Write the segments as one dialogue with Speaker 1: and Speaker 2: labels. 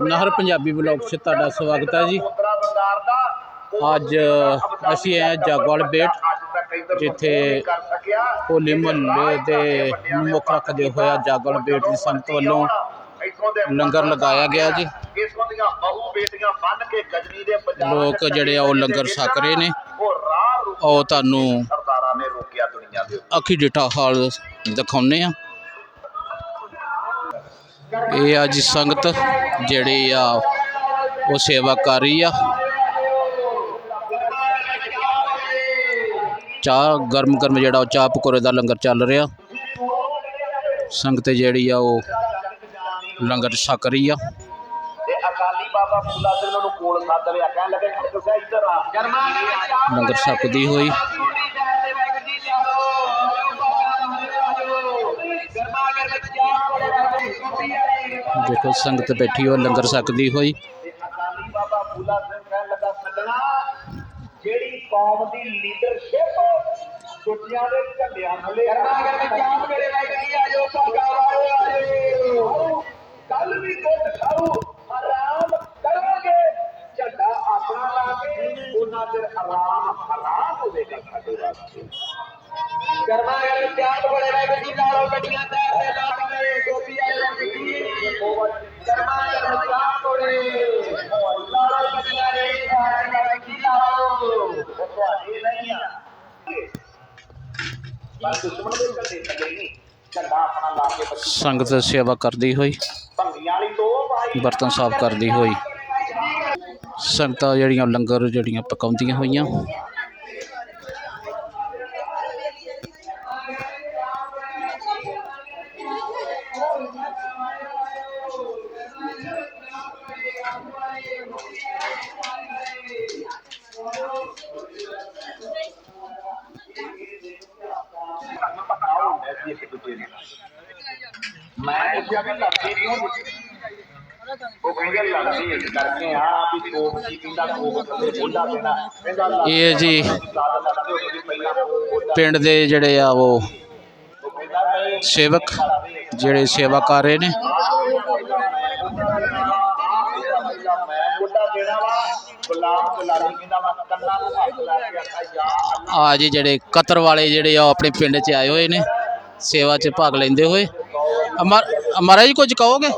Speaker 1: ਨਹਰ Punjabi blog 'ਚ ਤੁਹਾਡਾ ਸਵਾਗਤ ਹੈ ਜੀ। ਅੱਜ ਅਸੀਂ ਆਏ ਹਾਂ ਜਾਗਵਾਲ ਬੇਟ ਜਿੱਥੇ ਹੋਲੇ ਮਹੱਲੇ ਦੇ ਮੁੱਖ ਰੱਖਦੇ ਹੋਇਆ ਜਾਗਵਾਲ ਬੇਟ ਦੀ ਸੰਗਤ ਵੱਲੋਂ ਲੰਗਰ ਲਗਾਇਆ ਗਿਆ ਜੀ। ਲੋਕ ਜਿਹੜੇ ਆ ਉਹ ਲੰਗਰ ਛਕ ਰਹੇ ਨੇ।
Speaker 2: ਉਹ
Speaker 1: ਤੁਹਾਨੂੰ
Speaker 2: ਸਰਦਾਰਾਂ ਨੇ ਰੋਕਿਆ ਦੁਨੀਆ ਦੇ ਉੱਤੇ।
Speaker 1: ਅੱਖੀ ਡਿਠਾ ਹਾਲ ਦਿਖਾਉਨੇ ਆ ਇਹ ਆ ਜੀ ਸੰਗਤ ਜਿਹੜੀ ਆ ਉਹ ਸੇਵਾ ਕਰ ਰਹੀ ਆ। ਚਾਹ ਗਰਮ ਗਰਮ ਜਿਹੜਾ ਉਹ ਚਾਹ ਪਕੌੜੇ ਦਾ ਲੰਗਰ ਚੱਲ ਰਿਹਾ। ਸੰਗਤ ਜਿਹੜੀ ਆ ਉਹ ਲੰਗਰ ਛਕ ਰਹੀ ਆ।
Speaker 2: ਤੇ ਅਕਾਲੀ ਬਾਬਾ ਫੂਲਾ ਸਿੰਘ ਨੂੰ ਕੋਲ ਸੱਦ ਲਿਆ। ਕਹਿਣ ਲੱਗੇ ਖੜਕ ਸਿਆ ਇੱਧਰ ਆ।
Speaker 1: ਲੰਗਰ ਛਕਦੀ ਹੋਈ। ਦੇਖੋ ਸੰਗਤ ਬੈਠੀ ਹੋ ਲੰਗਰ ਛਕਦੀ ਹੋਈ।
Speaker 2: ਤੇ ਅਕਾਲੀ ਬਾਬਾ ਫੂਲਾ ਸਿੰਘ ਕਹਿਣ ਲੱਗਾ ਸੱਜਣਾ ਜਿਹੜੀ ਕੌਮ ਦੀ ਲੀਡਰਸ਼ਿਪ ਦੁਨੀਆ ਦੇ ਝੰਡਿਆਂ ਥੱਲੇ ਕਰਨਾ ਕਰ ਚਾਹ ਮੇਰੇ ਵਰਗੀ ਆਜੋ ਭਾਗਾ ਵਾਲੇ ਆਜੋ ਕੱਲ ਵੀ ਕੁੱਟ ਖਾਓ
Speaker 1: ਸੰਗਤ ਸੇਵਾ ਕਰਦੀ ਹੋਈ ਬਰਤਨ ਸਾਫ਼ ਕਰਦੀ ਹੋਈ। ਸੰਗਤਾਂ ਜਿਹੜੀਆਂ ਲੰਗਰ ਜਿਹੜੀਆਂ ਪਕਾਉਂਦੀਆਂ ਹੋਈਆਂ
Speaker 2: ਮੈਂ ਪੁੱਛਿਆ ਕਿ ਲੜਦੀ ਨਹੀਂ? ਹੋ ਉਹ ਕਹਿੰਦੇ ਲੜਦੀ ਇਸ ਕਰਕੇ ਆ ਵੀ ਕੋਪ ਕੀ ਕਹਿੰਦਾ ਕੋਪ ਥੱਲੇ ਬੋਲਾ ਦੇਣਾ ਕਹਿੰਦਾ ਲੜਦੀ
Speaker 1: ਇਹ ਜੀ
Speaker 2: ਹੋ
Speaker 1: ਪਿੰਡ ਦੇ ਜਿਹੜੇ ਆ ਉਹ ਸੇਵਕ ਜਿਹੜੇ ਸੇਵਾ ਕਰ ਰਹੇ ਨੇ। ਆ ਜੀ ਜਿਹੜੇ ਕਤਰ ਵਾਲੇ ਜਿਹੜੇ ਆ ਆਪਣੇ ਪਿੰਡ 'ਚ ਆਏ ਹੋਏ ਨੇ ਸੇਵਾ 'ਚ ਭਾਗ ਲੈਂਦੇ ਹੋਏ। ਮਹਾਰਾਜ ਜੀ ਕੁਝ ਕਹੋਗੇ?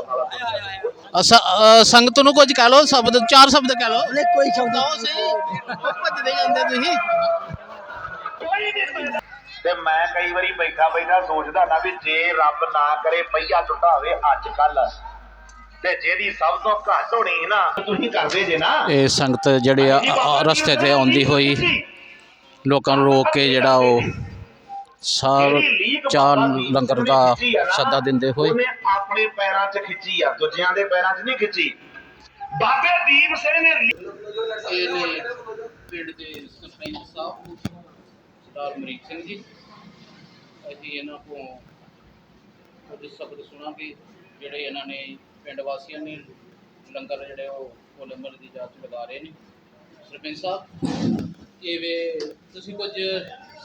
Speaker 1: ਅਸ- ਅ, ਸੰਗਤ ਨੂੰ ਕੁਝ ਕਹਿ ਲਓ ਸ਼ਬਦ ਚਾਰ ਸ਼ਬਦ ਕਹਿ ਲਓ।
Speaker 3: ਨਹੀਂ ਕੋਈ ਸ਼ਬਦ
Speaker 1: ਕਹੋ ਸਹੀ। ਭੱਜਦੇ ਜਾਂਦੇ ਤੁਸੀਂ।
Speaker 2: ਤੇ ਮੈਂ ਕਈ ਵਾਰੀ ਬੈਠਾ ਬੈਠਾ ਸੋਚਦਾ ਨਾ ਵੀ ਜੇ ਰੱਬ ਨਾ ਕਰੇ ਪਈਆ ਟੁੱਟਾ ਹੋਵੇ ਅੱਜ ਕੱਲ ਤੇ ਜਿਹਦੀ ਸਭ ਤੋਂ ਘੱਟ ਹੋਣੀ ਸੀ ਨਾ ਤੁਸੀਂ ਕਰਦੇ ਜੇ ਨਾ।
Speaker 1: ਇਹ ਸੰਗਤ ਜਿਹੜੇ ਆ ਆ, ਰਸਤੇ ਤੇ ਆਉਂਦੀ ਹੋਈ ਲੋਕਾਂ ਨੂੰ ਰੋਕ ਕੇ ਜਿਹੜਾ ਉਹ ਸਾਰ ਚਾਰ ਲੰਗਰ ਦਾ ਸੱਦਾ ਦਿੰਦੇ ਹੋਏ।
Speaker 2: ਉਹਨੇ ਆਪਣੇ ਪੈਰਾਂ 'ਚ ਖਿੱਚੀ ਆ ਦੂਜਿਆਂ ਦੇ ਪੈਰਾਂ 'ਚ ਨਹੀਂ ਖਿੱਚੀ। ਬਾਬੇ ਦੀਪ ਸਿੰਘ ਨੇ
Speaker 1: ਇਹ ਨੇ ਪਿੰਡ ਦੇ ਸਰਪੰਚ ਸਾਹਿਬ ਸਰਦਾਰ ਮਰੀਕ ਸਿੰਘ ਜੀ। ਅਸੀਂ ਇਹਨਾਂ ਕੋਲ ਕੁਝ ਸ਼ਬਦ ਸੁਣਾਂਗੇ ਜਿਹੜੇ ਇਹਨਾਂ ਨੇ ਪਿੰਡ ਵਾਸੀਆਂ ਨੇ ਲੰਗਰ ਜਿਹੜੇ ਉਹ ਦੀ ਜਾਂਚ ਲਗਾ ਰਹੇ ਨੇ। ਸਰਪੰਚ ਸਾਹਿਬ ਇਹ ਵੇ ਤੁਸੀਂ ਕੁਝ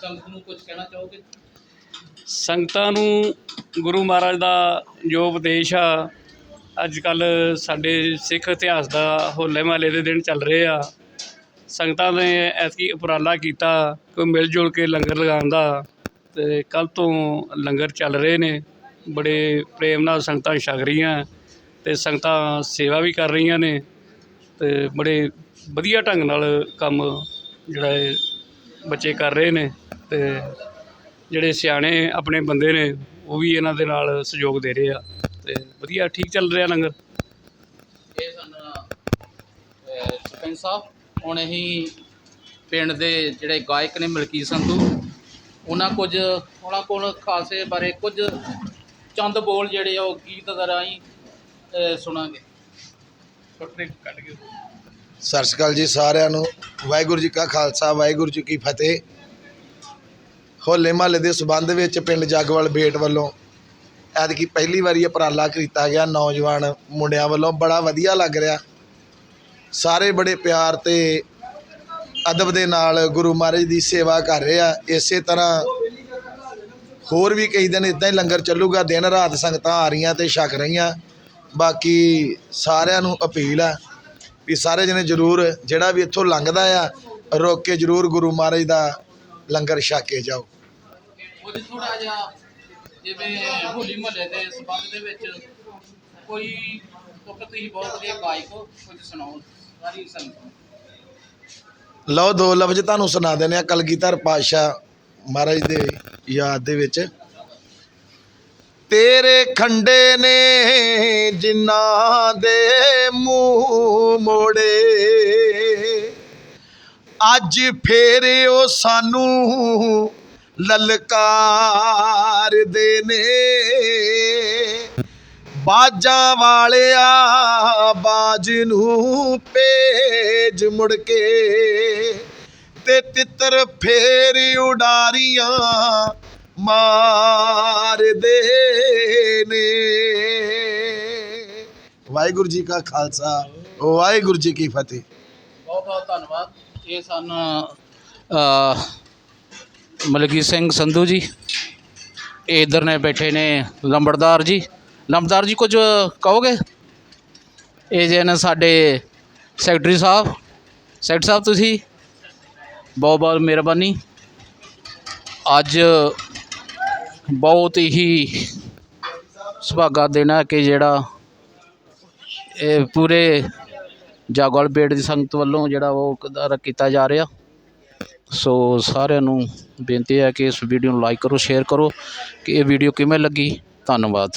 Speaker 1: ਸੰਗਤ ਨੂੰ ਕੁਝ ਕਹਿਣਾ ਚਾਹੋਗੇ?
Speaker 4: ਸੰਗਤਾਂ ਨੂੰ ਗੁਰੂ ਮਹਾਰਾਜ ਦਾ ਜੋ ਉਪਦੇਸ਼ ਆ, ਅੱਜ ਕੱਲ ਸਾਡੇ ਸਿੱਖ ਇਤਿਹਾਸ ਦਾ ਹੋਲੇ ਮਹੱਲੇ ਦੇ ਦਿਨ ਚੱਲ ਰਹੇ ਆ। ਸੰਗਤਾਂ ਨੇ ਐਤਕੀ ਉਪਰਾਲਾ ਕੀਤਾ, ਕੋਈ ਮਿਲ ਜੁਲ ਕੇ ਲੰਗਰ ਲਗਾਉਣ ਦਾ, ਤੇ ਕੱਲ ਤੋਂ ਲੰਗਰ ਚੱਲ ਰਹੇ ਨੇ। ਬੜੇ ਪ੍ਰੇਮ ਨਾਲ ਸੰਗਤਾਂ ਛਕ ਰਹੀਆਂ, ਤੇ ਸੰਗਤਾਂ ਸੇਵਾ ਵੀ ਕਰ ਰਹੀਆਂ ਨੇ, ਤੇ ਬੜੇ ਵਧੀਆ ਢੰਗ ਨਾਲ ਕੰਮ ਜਿਹੜਾ ਇਹ ਬੱਚੇ ਕਰ ਰਹੇ ਨੇ। ਤੇ ਜਿਹੜੇ ਸਿਆਣੇ ਆਪਣੇ ਬੰਦੇ ਨੇ ਉਹ ਵੀ ਇਹਨਾਂ ਦੇ ਨਾਲ ਸਹਿਯੋਗ ਦੇ ਰਹੇ ਆ ਤੇ ਵਧੀਆ ਠੀਕ ਚੱਲ ਰਿਹਾ ਲੰਗਰ।
Speaker 1: ਇਹ ਸਨ ਅਹ, ਸਰਪੰਚ ਸਾਹਿਬ ਹੁਣ ਅਸੀਂ ਪਿੰਡ ਦੇ ਜਿਹੜੇ ਗਾਇਕ ਨੇ ਮਲਕੀ ਸੰਧੂ ਉਹਨਾਂ ਕੁਝ ਉਹਨਾਂ ਕੋਲ ਖਾਲਸੇ ਬਾਰੇ ਕੁਝ ਚੰਦ ਬੋਲ ਜਿਹੜੇ ਆ ਉਹ ਗੀਤ ਦਾ ਰਾਹੀਂ ਅਹ, ਸੁਣਾਂਗੇ।
Speaker 4: ਛੋਟੇ ਕੱਢ ਕੇ
Speaker 3: ਸਤਿ ਸ਼੍ਰੀ ਅਕਾਲ ਜੀ ਸਾਰਿਆਂ ਨੂੰ। ਵਾਹਿਗੁਰੂ ਜੀ ਕਾ ਖਾਲਸਾ ਵਾਹਿਗੁਰੂ ਜੀ ਕੀ ਫਤਿਹ। ਹੋਲੇ ਮਹੱਲੇ ਦੇ ਸੰਬੰਧ ਵਿੱਚ ਪਿੰਡ ਜਗਵਾਲ ਬੇਟ ਵੱਲੋਂ ਐਤਕੀ ਪਹਿਲੀ ਵਾਰੀ ਉਪਰਾਲਾ ਕੀਤਾ ਗਿਆ ਨੌਜਵਾਨ ਮੁੰਡਿਆਂ ਵੱਲੋਂ। ਬੜਾ ਵਧੀਆ ਲੱਗ ਰਿਹਾ। ਸਾਰੇ ਬੜੇ ਪਿਆਰ ਤੇ ਅਦਬ ਦੇ ਨਾਲ ਗੁਰੂ ਮਹਾਰਾਜ ਦੀ ਸੇਵਾ ਕਰ ਰਹੇ ਆ। ਇਸੇ ਤਰ੍ਹਾਂ ਹੋਰ ਵੀ ਕਈ ਦਿਨ ਇਦਾਂ ਹੀ ਲੰਗਰ ਚੱਲੂਗਾ, ਦਿਨ ਰਾਤ ਸੰਗਤਾਂ ਆ ਰਹੀਆਂ ਤੇ ਛਕ ਰਹੀਆਂ। ਬਾਕੀ ਸਾਰਿਆਂ ਨੂੰ ਅਪੀਲ ਆ ਵੀ ਸਾਰੇ ਜਣੇ ਜ਼ਰੂਰ ਜਿਹੜਾ ਵੀ ਇੱਥੋਂ ਲੰਘਦਾ ਆ, ਰੋਕ ਕੇ ਜ਼ਰੂਰ ਗੁਰੂ ਮਹਾਰਾਜ ਦਾ ਲੰਗਰ ਛਕ ਕੇ ਜਾਓ।
Speaker 1: ਉਹਦੇ ਥੋੜਾ ਜਿਹਾ ਜਿਵੇਂ ਹੋਲੀ ਮਹੱਲੇ ਦੇ ਸੰਬੰਧ ਦੇ ਵਿੱਚ ਕੋਈ ਤੁਕ ਤੁਸੀਂ ਬਹੁਤ ਵਧੀਆ ਗਾਇਕ ਹੋ ਕੁਝ ਸੁਣਾਓ ਸਾਰੀ ਸੰਗਤ ਨੂੰ।
Speaker 3: ਲਓ ਦੋ ਲਫ਼ਜ਼ ਤੁਹਾਨੂੰ ਸੁਣਾ ਦਿੰਦੇ ਆ ਕਲਗੀਧਰ ਪਾਤਸ਼ਾਹ ਮਹਾਰਾਜ ਦੇ ਯਾਦ ਦੇ ਵਿੱਚ। ਤੇਰੇ ਖੰਡੇ ਨੇ ਜਿਨ੍ਹਾਂ ਦੇ ਮੂੰਹ ਮੋੜੇ ਅੱਜ ਫੇਰ ਉਹ ਸਾਨੂੰ ਲਲਕਾਰਦੇ ਨੇ। ਬਾਜਾਂ ਵਾਲਿਆ ਬਾਜ ਨੂੰ ਭੇਜ ਮੁੜ ਕੇ। ਤੇ ਤਿੱਤਰ ਫੇਰ ਉਡਾਰੀਆਂ ਮਾਰਦੇ ਨੇ। ਵਾਹਿਗੁਰੂ ਜੀ ਕਾ ਖਾਲਸਾ, ਵਾਹਿਗੁਰੂ ਜੀ ਕੀ ਫਤਿਹ।
Speaker 1: ਬਹੁਤ ਬਹੁਤ ਧੰਨਵਾਦ। ਇਹ ਸਨ ਅ, ਸਿੰਘ ਸੰਧੂ ਜੀ। ਇਹ ਇਧਰ ਨੇ ਬੈਠੇ ਨੇ ਲੰਬੜਦਾਰ ਜੀ। ਲੰਬੜਦਾਰ ਜੀ ਕੁਝ ਕਹੋਗੇ? ਇਹ ਜੇ ਨੇ ਸਾਡੇ ਸੈਕਟਰੀ ਸਾਹਿਬ। ਸੈਕਟਰੀ ਸਾਹਿਬ ਤੁਸੀਂ? ਬਹੁਤ ਬਹੁਤ ਮਿਹਰਬਾਨੀ। ਅੱਜ ਬਹੁਤ ਹੀ ਸੁਭਾਗਾ ਦਿਨ ਹੈ ਕਿ ਜਿਹੜਾ ਇਹ ਪੂਰੇ ਜਾਗੋਲ ਬੇਟ ਦੀ ਸੰਗਤ ਵੱਲੋਂ ਜਿਹੜਾ ਉਹ ਕੀਤਾ ਜਾ ਰਿਹਾ। ਸੋ ਸਾਰਿਆਂ ਨੂੰ ਬੇਨਤੀ ਹੈ ਕਿ ਇਸ ਵੀਡੀਓ ਨੂੰ ਲਾਈਕ ਕਰੋ ਸ਼ੇਅਰ ਕਰੋ, ਕਿ ਇਹ ਵੀਡੀਓ ਕਿਵੇਂ ਲੱਗੀ? ਧੰਨਵਾਦ।